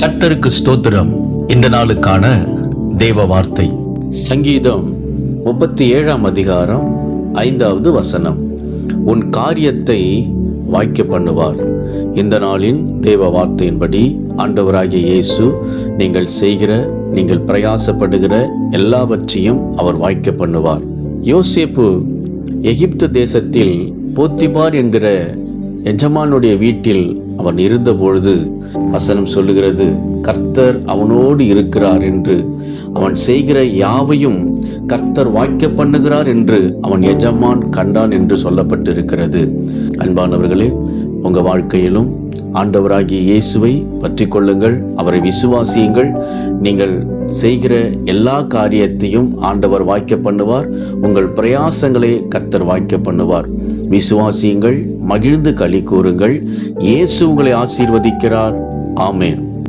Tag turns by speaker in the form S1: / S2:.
S1: கர்த்தருக்கு ஸ்தோத்திரம். இந்த நாளுக்கான தேவ வார்த்தை.
S2: சங்கீதம் முப்பத்தி ஏழாம் அதிகாரம் ஐந்தாவது வசனம். உன் காரியத்தை வாய்க்க பண்ணுவார். இந்த நாளின் தேவ வார்த்தையின்படி ஆண்டவராகிய இயேசு நீங்கள் செய்கிற நீங்கள் பிரயாசப்படுகிற எல்லாவற்றையும் அவர் வாய்க்க பண்ணுவார். யோசேப்பு எகிப்து தேசத்தில் போத்திபார் என்கிற எஜமானுடைய வீட்டில் அவன் இருந்தபொழுது வசனம் சொல்லுகிறது கர்த்தர் அவனோடு இருக்கிறார் என்று. அவன் செய்கிற யாவையும் கர்த்தர் வாய்க்க பண்ணுகிறார் என்று அவன் எஜமான் கண்டான் என்று சொல்லப்பட்டிருக்கிறது. அன்பானவர்களே உங்க வாழ்க்கையிலும் ஆண்டவராகிய இயேசுவை பற்றி கொள்ளுங்கள் அவரை விசுவாசியுங்கள். நீங்கள் செய்கிற எல்லா காரியத்தையும் ஆண்டவர் வாய்க்க பண்ணுவார். உங்கள் பிரயாசங்களை கர்த்தர் வாய்க்க பண்ணுவார். விசுவாசியுங்கள் மகிழ்ந்து களி கூறுங்கள். இயேசு உங்களை ஆசீர்வதிக்கிறார். ஆமேன்.